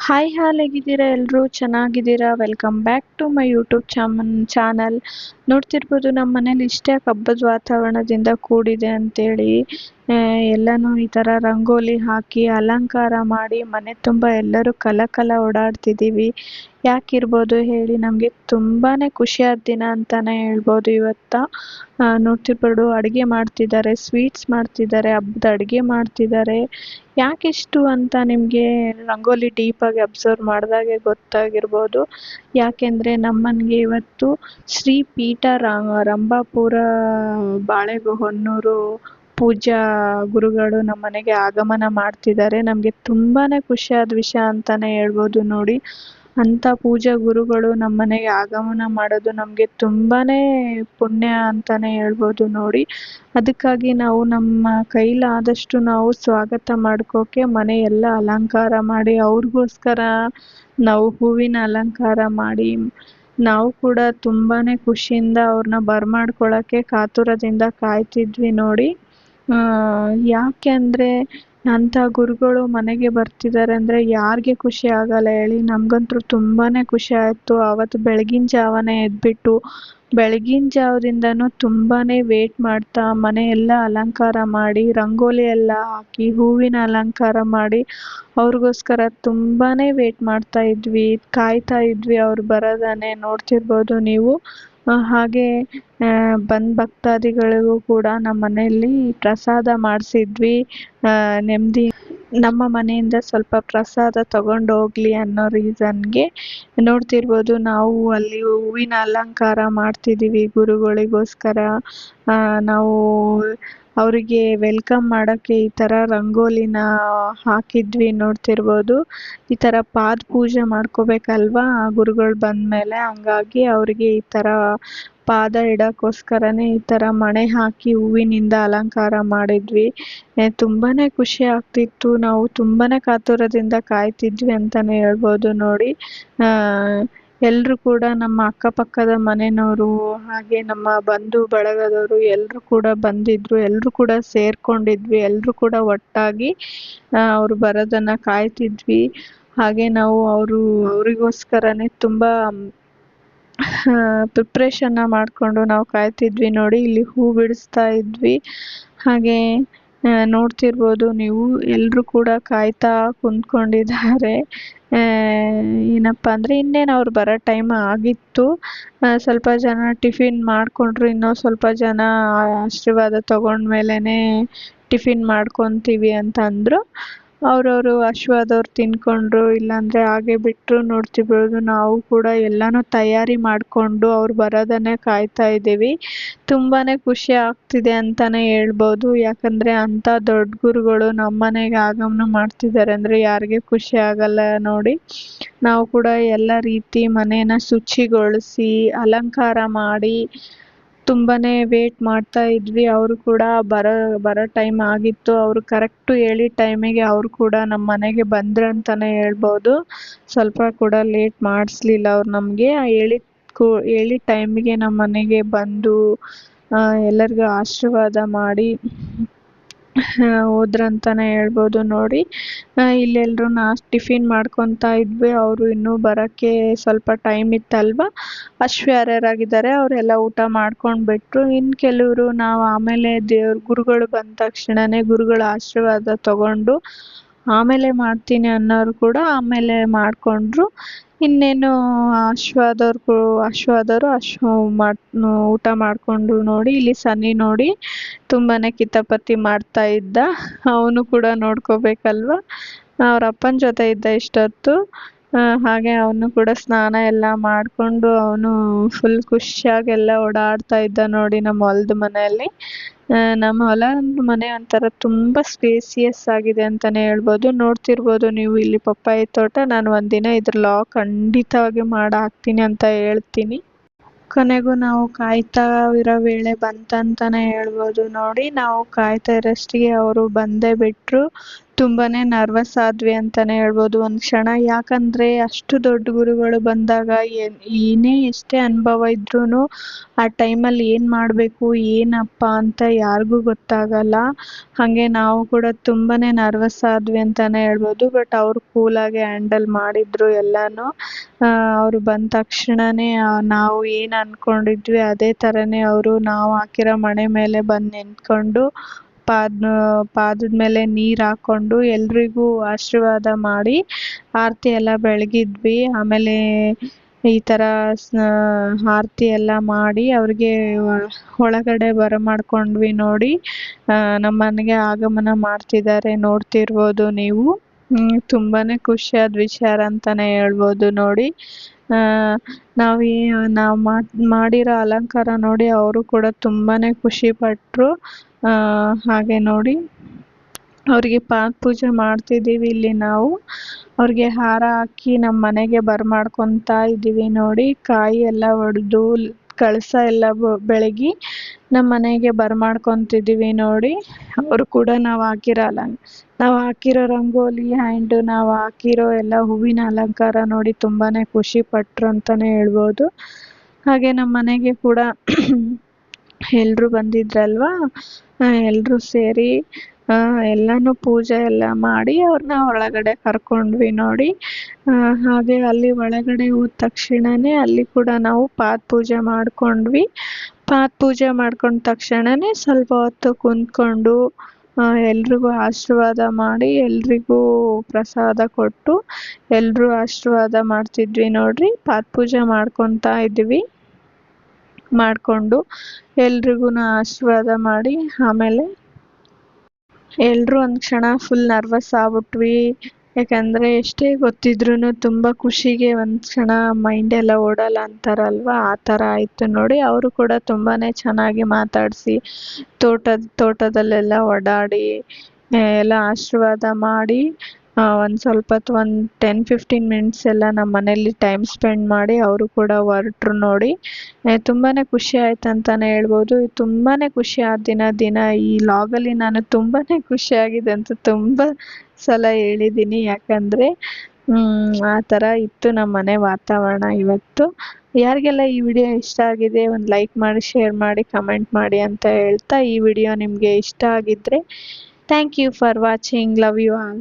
Hi ಹಾಲ್ ಹೇಗಿದ್ದೀರಾ? ಎಲ್ಲರೂ ಚೆನ್ನಾಗಿದ್ದೀರಾ? Welcome back to my YouTube ಚಾಮನ್ channel ನೋಡ್ತಿರ್ಬೋದು ನಮ್ಮ ಮನೇಲಿ ಇಷ್ಟೇ ಹಬ್ಬದ ವಾತಾವರಣದಿಂದ ಕೂಡಿದೆ ಅಂತೇಳಿ. ಎಲ್ಲನೂ ಈ ಥರ ರಂಗೋಲಿ ಹಾಕಿ ಅಲಂಕಾರ ಮಾಡಿ ಮನೆ ತುಂಬ ಎಲ್ಲರೂ ಕಲ ಕಲ ಓಡಾಡ್ತಿದ್ದೀವಿ. ಯಾಕಿರ್ಬೋದು ಹೇಳಿ ನಮಗೆ ತುಂಬಾ ಖುಷಿಯಾದ ದಿನ ಅಂತಲೇ ಹೇಳ್ಬೋದು ಇವತ್ತು. ನೋಡ್ತಿರ್ಬೋದು ಅಡುಗೆ ಮಾಡ್ತಿದ್ದಾರೆ ಸ್ವೀಟ್ಸ್ ಮಾಡ್ತಿದ್ದಾರೆ ಹಬ್ಬದ ಅಡುಗೆ ಮಾಡ್ತಿದ್ದಾರೆ. ಯಾಕಿಷ್ಟು ಅಂತ ನಿಮಗೆ ರಂಗೋಲಿ ಡೀಪಾಗಿ ಅಬ್ಸರ್ವ್ ಮಾಡಿದಾಗೆ ಗೊತ್ತಾಗಿರ್ಬೋದು. ಯಾಕೆಂದರೆ ನಮ್ಮನಿಗೆ ಇವತ್ತು ಶ್ರೀ ಪೀಠ ರಂಭಾಪುರ ಬಾಳೆಹೊನ್ನೂರು ಪೂಜಾ ಗುರುಗಳು ನಮ್ಮ ಮನೆಗೆ ಆಗಮನ ಮಾಡ್ತಿದ್ದಾರೆ. ನಮಗೆ ತುಂಬಾ ಖುಷಿಯಾದ ವಿಷಯ ಅಂತಲೇ ಹೇಳ್ಬೋದು ನೋಡಿ. ಅಂಥ ಪೂಜಾ ಗುರುಗಳು ನಮ್ಮ ಮನೆಗೆ ಆಗಮನ ಮಾಡೋದು ನಮಗೆ ತುಂಬಾ ಪುಣ್ಯ ಅಂತಲೇ ಹೇಳ್ಬೋದು ನೋಡಿ. ಅದಕ್ಕಾಗಿ ನಾವು ನಮ್ಮ ಕೈಲಾದಷ್ಟು ನಾವು ಸ್ವಾಗತ ಮಾಡ್ಕೋಕೆ ಮನೆ ಎಲ್ಲ ಅಲಂಕಾರ ಮಾಡಿ, ಅವ್ರಿಗೋಸ್ಕರ ನಾವು ಹೂವಿನ ಅಲಂಕಾರ ಮಾಡಿ, ನಾವು ಕೂಡ ತುಂಬಾ ಖುಷಿಯಿಂದ ಅವ್ರನ್ನ ಬರಮಾಡ್ಕೊಳ್ಳೋಕ್ಕೆ ಕಾತುರದಿಂದ ಕಾಯ್ತಿದ್ವಿ ನೋಡಿ. ಯಾಕೆ ಅಂದರೆ ಅಂಥ ಗುರುಗಳು ಮನೆಗೆ ಬರ್ತಿದ್ದಾರೆ ಅಂದರೆ ಯಾರಿಗೆ ಖುಷಿ ಆಗಲ್ಲ ಹೇಳಿ. ನಮಗಂತೂ ತುಂಬಾ ಖುಷಿ ಆಯಿತು. ಆವತ್ತು ಬೆಳಗಿನ ಜಾವನೇ ಎದ್ದುಬಿಟ್ಟು ಬೆಳಗಿನ ಜಾವದಿಂದನೂ ತುಂಬಾ ವೇಟ್ ಮಾಡ್ತಾ, ಮನೆ ಎಲ್ಲ ಅಲಂಕಾರ ಮಾಡಿ, ರಂಗೋಲಿ ಎಲ್ಲ ಹಾಕಿ, ಹೂವಿನ ಅಲಂಕಾರ ಮಾಡಿ, ಅವ್ರಿಗೋಸ್ಕರ ತುಂಬಾ ವೇಟ್ ಮಾಡ್ತಾ ಇದ್ವಿ. ಕಾಯ್ತಾ ಇದ್ವಿ ಅವ್ರು ಬರೋದನ್ನೇ ನೋಡ್ತಿರ್ಬೋದು ನೀವು. ಹಾಗೆ ಬಂದ ಭಕ್ತಾದಿಗಳಿಗೂ ಕೂಡ ನಮ್ಮ ಮನೆಯಲ್ಲಿ ಪ್ರಸಾದ ಮಾಡಿಸಿದ್ವಿ. ನೆಮ್ಮದಿ ನಮ್ಮ ಮನೆಯಿಂದ ಸ್ವಲ್ಪ ಪ್ರಸಾದ ತಗೊಂಡು ಹೋಗ್ಲಿ ಅನ್ನೋ ರೀಸನ್ಗೆ ನೋಡ್ತಿರ್ಬೋದು ನಾವು ಅಲ್ಲಿ ಹೂವಿನ ಅಲಂಕಾರ ಮಾಡ್ತಿದ್ದೀವಿ ಗುರುಗಳಿಗೋಸ್ಕರ. ನಾವು ಅವರಿಗೆ ವೆಲ್ಕಮ್ ಮಾಡೋಕ್ಕೆ ಈ ಥರ ರಂಗೋಲಿನ ಹಾಕಿದ್ವಿ ನೋಡ್ತಿರ್ಬೋದು. ಈ ಥರ ಪಾದ ಪೂಜೆ ಮಾಡ್ಕೋಬೇಕಲ್ವಾ ಗುರುಗಳು ಬಂದಮೇಲೆ? ಹಂಗಾಗಿ ಅವರಿಗೆ ಈ ಥರ ಪಾದ ಇಡೋಕ್ಕೋಸ್ಕರನೇ ಈ ಥರ ಮಣೆ ಹಾಕಿ ಹೂವಿನಿಂದ ಅಲಂಕಾರ ಮಾಡಿದ್ವಿ. ತುಂಬಾ ಖುಷಿ ಆಗ್ತಿತ್ತು. ನಾವು ತುಂಬಾ ಕಾತುರದಿಂದ ಕಾಯ್ತಿದ್ವಿ ಅಂತಲೇ ಹೇಳ್ಬೋದು ನೋಡಿ. ಎಲ್ಲರೂ ಕೂಡ ನಮ್ಮ ಅಕ್ಕಪಕ್ಕದ ಮನೆಯವರು ಹಾಗೆ ನಮ್ಮ ಬಂಧು ಬಳಗದವರು ಎಲ್ಲರೂ ಕೂಡ ಬಂದಿದ್ದರು ಎಲ್ಲರೂ ಕೂಡ ಸೇರ್ಕೊಂಡಿದ್ವಿ. ಎಲ್ಲರೂ ಕೂಡ ಒಟ್ಟಾಗಿ ಅವರು ಬರೋದನ್ನು ಕಾಯ್ತಿದ್ವಿ. ಹಾಗೆ ನಾವು ಅವರು, ಅವರಿಗೋಸ್ಕರನೇ ತುಂಬ ಪ್ರಿಪ್ರೇಷನ್ನ ಮಾಡಿಕೊಂಡು ನಾವು ಕಾಯ್ತಿದ್ವಿ ನೋಡಿ, ಇಲ್ಲಿ ಹೂ ಬಿಡಿಸ್ತಾ ಇದ್ವಿ. ಹಾಗೆ ನೋಡ್ತಿರ್ಬೋದು ನೀವು ಎಲ್ಲರೂ ಕೂಡ ಕಾಯ್ತಾ ಕುಂತ್ಕೊಂಡಿದ್ದಾರೆ. ಏನಪ್ಪ ಅಂದರೆ ಇನ್ನೇನು ಅವ್ರು ಬರೋ ಟೈಮ್ ಆಗಿತ್ತು. ಸ್ವಲ್ಪ ಜನ ಟಿಫಿನ್ ಮಾಡಿಕೊಂಡ್ರು, ಇನ್ನೂ ಸ್ವಲ್ಪ ಜನ ಆಶೀರ್ವಾದ ತಗೊಂಡ್ಮೇಲೇ ಟಿಫಿನ್ ಮಾಡ್ಕೊತೀವಿ ಅಂತ ಅಂದರು ಅವರವರು ಹಶ್ವಾದವ್ರು ತಿನ್ಕೊಂಡ್ರು, ಇಲ್ಲಾಂದರೆ ಹಾಗೆ ಬಿಟ್ಟರು ನೋಡ್ತಿರ್ಬೋದು. ನಾವು ಕೂಡ ಎಲ್ಲನೂ ತಯಾರಿ ಮಾಡಿಕೊಂಡು ಅವ್ರು ಬರೋದನ್ನೇ ಕಾಯ್ತಾ ಇದ್ದೀವಿ. ತುಂಬಾ ಖುಷಿ ಆಗ್ತಿದೆ ಅಂತಲೇ ಹೇಳ್ಬೋದು. ಯಾಕಂದರೆ ಅಂಥ ದೊಡ್ಡ ಗುರುಗಳು ನಮ್ಮ ಮನೆಗೆ ಆಗಮನ ಮಾಡ್ತಿದ್ದಾರೆ ಅಂದರೆ ಯಾರಿಗೆ ಖುಷಿ ಆಗಲ್ಲ ನೋಡಿ. ನಾವು ಕೂಡ ಎಲ್ಲ ರೀತಿ ಮನೇನ ಶುಚಿಗೊಳಿಸಿ, ಅಲಂಕಾರ ಮಾಡಿ ತುಂಬಾ ವೇಟ್ ಮಾಡ್ತಾ ಇದ್ವಿ. ಅವರು ಕೂಡ ಬರೋ ಬರೋ ಟೈಮ್ ಆಗಿತ್ತು. ಅವರು ಕರೆಕ್ಟು ಹೇಳಿದ ಟೈಮಿಗೆ ಅವರು ಕೂಡ ನಮ್ಮ ಮನೆಗೆ ಬಂದ್ರು ಅಂತಲೇ ಹೇಳ್ಬೋದು. ಸ್ವಲ್ಪ ಕೂಡ ಲೇಟ್ ಮಾಡಿಸ್ಲಿಲ್ಲ ಅವ್ರು ನಮಗೆ. ಹೇಳಿದ ಕೂ, ಹೇಳಿದ ಟೈಮಿಗೆ ನಮ್ಮ ಮನೆಗೆ ಬಂದು ಎಲ್ಲರಿಗೂ ಆಶೀರ್ವಾದ ಮಾಡಿ ಹೋದ್ರಂತಲೇ ಹೇಳ್ಬೋದು ನೋಡಿ. ಇಲ್ಲೆಲ್ಲರೂ ನಾಷ್ಟ ಟಿಫಿನ್ ಮಾಡ್ಕೊತಾ ಇದ್ವಿ. ಅವರು ಇನ್ನೂ ಬರೋಕ್ಕೆ ಸ್ವಲ್ಪ ಟೈಮ್ ಇತ್ತಲ್ವ? ಅಶ್ವ ಯಾರ್ಯಾರಾಗಿದ್ದಾರೆ ಅವರೆಲ್ಲ ಊಟ ಮಾಡ್ಕೊಂಡು ಬಿಟ್ಟರು ಇನ್ನು ಕೆಲವರು ನಾವು ಆಮೇಲೆ ದೇವ್ರ ಗುರುಗಳು ಬಂದ ತಕ್ಷಣವೇ ಗುರುಗಳ ಆಶೀರ್ವಾದ ತಗೊಂಡು ಆಮೇಲೆ ಮಾಡ್ತೀನಿ ಅನ್ನೋರು ಕೂಡ ಆಮೇಲೆ ಮಾಡಿಕೊಂಡ್ರು. ಇನ್ನೇನು ಅಶ್ವಾದವ್ರು ಅಶ್ವಾದವರು ಅಶ್ವ ಮಾಡಿ ಊಟ ಮಾಡಿಕೊಂಡು ನೋಡಿ, ಇಲ್ಲಿ ಸನ್ನಿ ನೋಡಿ ತುಂಬಾ ಕಿತಾಪತಿ ಮಾಡ್ತಾ ಇದ್ದ. ಅವನು ಕೂಡ ನೋಡ್ಕೋಬೇಕಲ್ವ? ಅವ್ರ ಅಪ್ಪನ ಜೊತೆ ಇದ್ದ ಇಷ್ಟೊತ್ತು. ಹಾಗೆ ಅವನು ಕೂಡ ಸ್ನಾನ ಎಲ್ಲ ಮಾಡಿಕೊಂಡು ಅವನು ಫುಲ್ ಖುಷಿಯಾಗೆಲ್ಲ ಓಡಾಡ್ತಾ ಇದ್ದ ನೋಡಿ ನಮ್ಮ ಹೊಲದ ಮನೆಯಲ್ಲಿ. ನಮ್ಮ ಹೊಲ ಮನೆ ಒಂಥರ ತುಂಬ ಸ್ಪೇಸಿಯಸ್ ಆಗಿದೆ ಅಂತಲೇ ಹೇಳ್ಬೋದು. ನೋಡ್ತಿರ್ಬೋದು ನೀವು ಇಲ್ಲಿ ಪಪ್ಪಾಯಿ ತೋಟ, ನಾನು ಒಂದಿನ ಇದ್ರ ಲಾ ಖಂಡಿತವಾಗಿ ಮಾಡಿ ಹಾಕ್ತೀನಿ ಅಂತ ಹೇಳ್ತೀನಿ. ಕೊನೆಗೂ ನಾವು ಕಾಯ್ತಾ ಇರೋ ವೇಳೆ ಬಂತಂತಲೇ ಹೇಳ್ಬೋದು. ನೋಡಿ, ನಾವು ಕಾಯ್ತಾ ಇರೋಷ್ಟಿಗೆ ಅವರು ಬಂದೇ ಬಿಟ್ಟರು ತುಂಬಾನೇ ನರ್ವಸ್ ಆದ್ವಿ ಅಂತಾನೆ ಹೇಳ್ಬೋದು ಒಂದು ಕ್ಷಣ. ಯಾಕಂದ್ರೆ ಅಷ್ಟು ದೊಡ್ಡ ಗುರುಗಳು ಬಂದಾಗ ಏನ್ ಎಷ್ಟೇ ಅನುಭವ ಇದ್ರೂ ಆ ಟೈಮಲ್ಲಿ ಏನು ಮಾಡಬೇಕು, ಏನಪ್ಪ ಅಂತ ಯಾರಿಗೂ ಗೊತ್ತಾಗಲ್ಲ. ಹಾಗೆ ನಾವು ಕೂಡ ತುಂಬಾನೇ ನರ್ವಸ್ ಆದ್ವಿ ಅಂತಾನೆ ಹೇಳ್ಬೋದು. ಬಟ್ ಅವ್ರು ಕೂಲಾಗೆ ಹ್ಯಾಂಡಲ್ ಮಾಡಿದ್ರು ಎಲ್ಲಾನು. ಅವರು ಬಂದ ತಕ್ಷಣನೇ ನಾವು ಏನು ಅನ್ಕೊಂಡಿದ್ವಿ ಅದೇ ಥರನೇ ಅವರು ನಾವು ಹಾಕಿರೋ ಮಣೆ ಮೇಲೆ ಬಂದು ನಿಂತ್ಕೊಂಡು ಪಾದ ಪಾದದ ಮೇಲೆ ನೀರು ಹಾಕ್ಕೊಂಡು ಎಲ್ರಿಗೂ ಆಶೀರ್ವಾದ ಮಾಡಿ ಆರತಿ ಎಲ್ಲ ಬೆಳಗಿದ್ವಿ. ಆಮೇಲೆ ಈ ಥರ ಆರತಿ ಎಲ್ಲ ಮಾಡಿ ಅವ್ರಿಗೆ ಒಳಗಡೆ ಬರಮಾಡ್ಕೊಂಡ್ವಿ ನೋಡಿ. ನಮ್ಮ ಮನೆಗೆ ಆಗಮನ ಮಾಡ್ತಿದ್ದಾರೆ. ನೋಡ್ತಿರ್ಬೋದು ನೀವು. ತುಂಬಾನೇ ಖುಷಿಯಾದ ವಿಚಾರ ಅಂತಾನೆ ಹೇಳ್ಬೋದು ನೋಡಿ. ನಾವು ನಾವು ಮಾಡಿರೋ ಅಲಂಕಾರ ನೋಡಿ ಅವರು ಕೂಡ ತುಂಬಾನೇ ಖುಷಿ ಪಟ್ಟರು ಹಾಗೆ ನೋಡಿ. ಅವರಿಗೆ ಪಾದ ಪೂಜೆ ಮಾಡ್ತಿದ್ದೀವಿ ಇಲ್ಲಿ ನಾವು. ಅವ್ರಿಗೆ ಹಾರ ಹಾಕಿ ನಮ್ಮ ಮನೆಗೆ ಬರಮಾಡ್ಕೊತಾ ಇದ್ದೀವಿ ನೋಡಿ. ಕಾಯಿ ಎಲ್ಲ ಒಡೆದು ಕಳಸ ಎಲ್ಲ ಬೆಳಗಿ ನಮ್ಮ ಮನೆಗೆ ಬರಮಾಡ್ಕೊತಿದ್ದೀವಿ ನೋಡಿ. ಅವರು ಕೂಡ ನಾವು ಹಾಕಿರೋ ಅಲಂ ನಾವು ಹಾಕಿರೋ ರಂಗೋಲಿ ಆ್ಯಂಡ್ ನಾವು ಹಾಕಿರೋ ಎಲ್ಲ ಹೂವಿನ ಅಲಂಕಾರ ನೋಡಿ ತುಂಬಾನೇ ಖುಷಿ ಪಟ್ಟರು ಅಂತಾನೆ ಹೇಳ್ಬೋದು. ಹಾಗೆ ನಮ್ಮ ಮನೆಗೆ ಕೂಡ ಎಲ್ಲರೂ ಬಂದಿದ್ರಲ್ವಾ? ಎಲ್ಲರೂ ಸೇರಿ ಎಲ್ಲಾನು ಪೂಜೆ ಎಲ್ಲ ಮಾಡಿ ಅವ್ರನ್ನ ಒಳಗಡೆ ಕರ್ಕೊಂಡ್ವಿ ನೋಡಿ. ಹಾಗೆ ಅಲ್ಲಿ ಒಳಗಡೆ ಹೋದ ತಕ್ಷಣನೇ ಅಲ್ಲಿ ಕೂಡ ನಾವು ಪಾದ ಪೂಜೆ ಮಾಡ್ಕೊಂಡ್ವಿ. ಪಾದ ಪೂಜೆ ಮಾಡ್ಕೊಂಡ ತಕ್ಷಣನೇ ಸ್ವಲ್ಪ ಹೊತ್ತು ಕುಂತ್ಕೊಂಡು ಎಲ್ರಿಗೂ ಆಶೀರ್ವಾದ ಮಾಡಿ ಎಲ್ರಿಗೂ ಪ್ರಸಾದ ಕೊಟ್ಟು ಎಲ್ಲರೂ ಆಶೀರ್ವಾದ ಮಾಡ್ತಿದ್ವಿ ನೋಡ್ರಿ. ಪಾದ ಪೂಜೆ ಮಾಡ್ಕೊತಾ ಇದ್ವಿ. ಮಾಡಿಕೊಂಡು ಎಲ್ರಿಗೂ ಆಶೀರ್ವಾದ ಮಾಡಿ ಆಮೇಲೆ ಎಲ್ಲರೂ ಒಂದು ಕ್ಷಣ ಫುಲ್ ನರ್ವಸ್ ಆಗ್ಬಿಟ್ವಿ. ಯಾಕಂದರೆ ಎಷ್ಟೇ ಗೊತ್ತಿದ್ರೂ ತುಂಬ ಖುಷಿಗೆ ಒಂದು ಕ್ಷಣ ಮೈಂಡ್ ಎಲ್ಲ ಓಡಲ್ಲ ಅಂತಾರಲ್ವ? ಆ ಥರ ಆಯಿತು ನೋಡಿ. ಅವರು ಕೂಡ ತುಂಬಾ ಚೆನ್ನಾಗಿ ಮಾತಾಡಿಸಿ, ತೋಟದ, ತೋಟದಲ್ಲೆಲ್ಲ ಓಡಾಡಿ ಎಲ್ಲ ಆಶೀರ್ವಾದ ಮಾಡಿ ಒಂದು ಸ್ವಲ್ಪ ಹೊತ್ತು ಒಂದು ಟೆನ್ ಫಿಫ್ಟೀನ್ ಮಿನಿಟ್ಸ್ ಎಲ್ಲ ನಮ್ಮ ಮನೇಲಿ ಟೈಮ್ ಸ್ಪೆಂಡ್ ಮಾಡಿ ಅವರು ಕೂಡ ಹೊರಟ್ರು ನೋಡಿ. ತುಂಬಾ ಖುಷಿ ಆಯ್ತು ಅಂತಲೇ ಹೇಳ್ಬೋದು. ತುಂಬಾ ಖುಷಿ ಆ ದಿನ ದಿನ ಈ ಲಾಗಲ್ಲಿ ನಾನು ತುಂಬಾ ಖುಷಿಯಾಗಿದೆ ಅಂತ ತುಂಬ ಸಲ ಹೇಳಿದ್ದೀನಿ ಯಾಕಂದರೆ ಆ ಥರ ಇತ್ತು ನಮ್ಮ ಮನೆ ವಾತಾವರಣ ಇವತ್ತು. ಯಾರಿಗೆಲ್ಲ ಈ ವಿಡಿಯೋ ಇಷ್ಟ ಆಗಿದೆ ಒಂದು ಲೈಕ್ ಮಾಡಿ ಶೇರ್ ಮಾಡಿ ಕಮೆಂಟ್ ಮಾಡಿ ಅಂತ ಹೇಳ್ತಾ ಈ ವಿಡಿಯೋ ನಿಮಗೆ ಇಷ್ಟ ಆಗಿದ್ದರೆ thank you for watching love you all